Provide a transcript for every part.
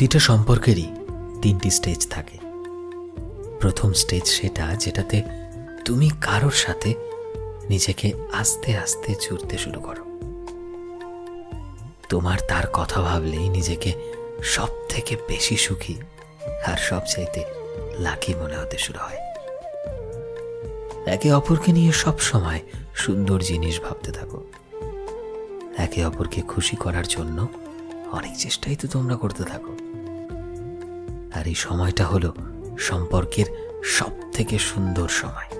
প্রতিটা সম্পর্কেরই তিনটি স্টেজ থাকে। প্রথম স্টেজ সেটা যেটাতে তুমি কারোর সাথে নিজেকে আস্তে আস্তে জুড়তে শুরু করো। তোমার তার কথা ভাবলেই নিজেকে সব থেকে বেশি সুখী আর সবচাইতে লাকি মনে হতে শুরু হয়। একে অপরকে নিয়ে সব সময় সুন্দর জিনিস ভাবতে থাকো। একে অপরকে খুশি করার জন্য অনেক চেষ্টাই তো তোমরা করতে থাকো। আর এই সময়টা হলো সম্পর্কের সব থেকে সুন্দর সময়।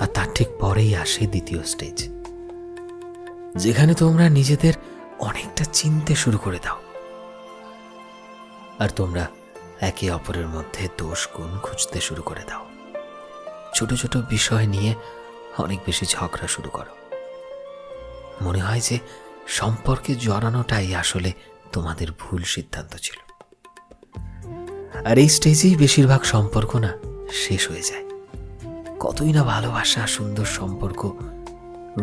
আর তার ঠিক পরেই আসে দ্বিতীয় স্টেজ যেখানে তোমরা নিজেদের অনেকটা চিনতে শুরু করে দাও। আর তোমরা একে অপরের মধ্যে দোষ গুণ খুঁজতে শুরু করে দাও। ছোট ছোট বিষয় নিয়ে অনেক বেশি ঝগড়া শুরু করো। মনে হয় যে সম্পর্কে জড়ানোটাই আসলে তোমাদের ভুল সিদ্ধান্ত ছিল। আর এই স্টেজেই বেশিরভাগ সম্পর্ক না শেষ হয়ে যায়। কতই না ভালোবাসা, সুন্দর সম্পর্ক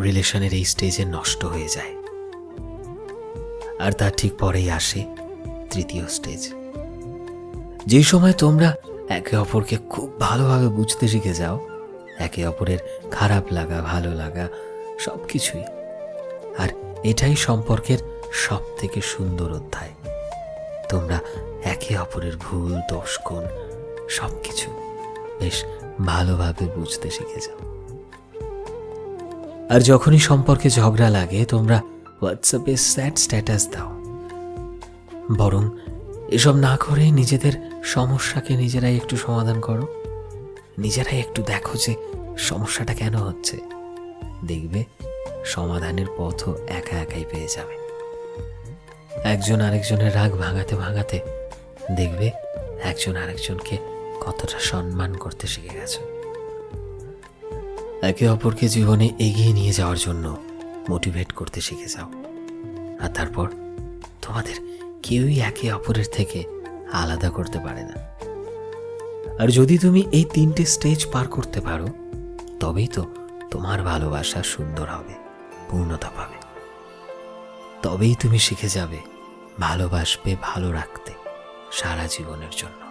রিলেশনের এই স্টেজে নষ্ট হয়ে যায়। আর তার ঠিক পরেই আসে তৃতীয় স্টেজ। যে সময় তোমরা একে অপরকে খুব ভালোভাবে বুঝতে শিখে যাও, একে অপরের খারাপ লাগা, ভালো লাগা সব কিছুই এটাই সম্পর্কের সব থেকে সুন্দর অধ্যায়। তোমরা একে অপরের ভুল দোষ কোণ সব কিছু বেশ ভালোভাবে বুঝতে শিখে যাও। আর যখনই সম্পর্কে ঝগড়া লাগে, তোমরা হোয়াটসঅ্যাপে স্যাড স্ট্যাটাস দাও। বরং এসব না করে নিজেদের সমস্যাকে নিজেরাই একটু সমাধান করো। নিজেরাই একটু দেখো যে সমস্যাটা কেন হচ্ছে। দেখবে সমাধানের পথও একা একাই পেয়ে যাবে। একজন আরেকজনের রাগ ভাঙাতে ভাঙাতে দেখবে একজন আরেকজনকে কতটা সম্মান করতে শিখে গেছে। একে অপরকে জীবনে এগিয়ে নিয়ে যাওয়ার জন্য মোটিভেট করতে শিখে যাও। আর তারপর তোমাদের কেউই একে অপরের থেকে আলাদা করতে পারে না। আর যদি তুমি এই তিনটে স্টেজ পার করতে পারো, তবেই তো তোমার ভালোবাসা সুন্দর হবে। পূর্ণতা পাবে। তবেই তুমি শিখে যাবে ভালোবাসবে ভালো রাখতে সারা জীবনের জন্য।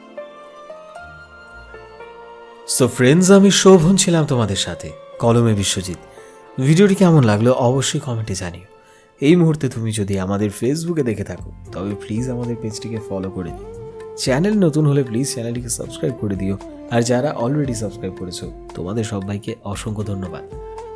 সো ফ্রেন্ডস আমি শোভন ছিলাম তোমাদের সাথে, কলমে বিশ্বজিৎ। ভিডিওটি কেমন লাগল অবশ্যই কমেন্টে জানিও। এই মুহূর্তে তুমি যদি আমাদের ফেসবুকে দেখে থাকো, তবে প্লিজ আমাদের পেজটিকে ফলো করে দিও। চ্যানেল নতুন হলে প্লিজ চ্যানেলটিকে সাবস্ক্রাইব করে দিও। আর যারা অলরেডি সাবস্ক্রাইব করেছ, তোমাদের সবাইকে অসংখ্য ধন্যবাদ।